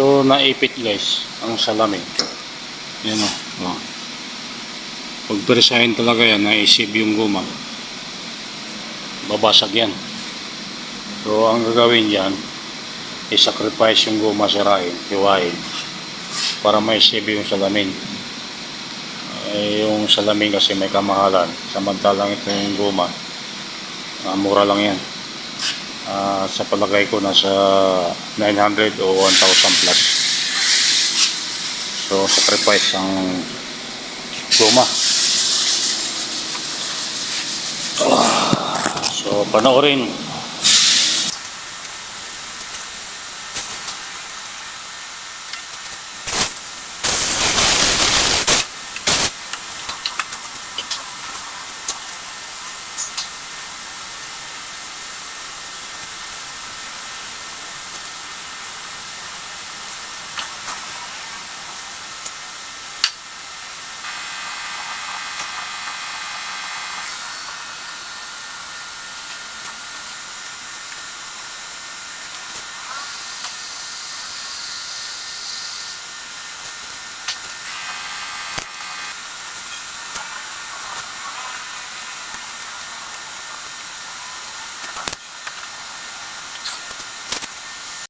So, naipit guys, ang salamin. Yan o. Oh. Pag presahin talaga yan, naisip yung guma. Babasag yan. So, ang gagawin yan, i-sacrifice yung guma sirain, hiwain, para maisip yung salamin. Eh, yung salamin kasi may kamahalan. Samantalang ito yung guma, ah, mura lang yan. Ah, sa palagay ko nasa 900 o 1,000 plus. So, sacrifice ang guma. Ah, So, panoorin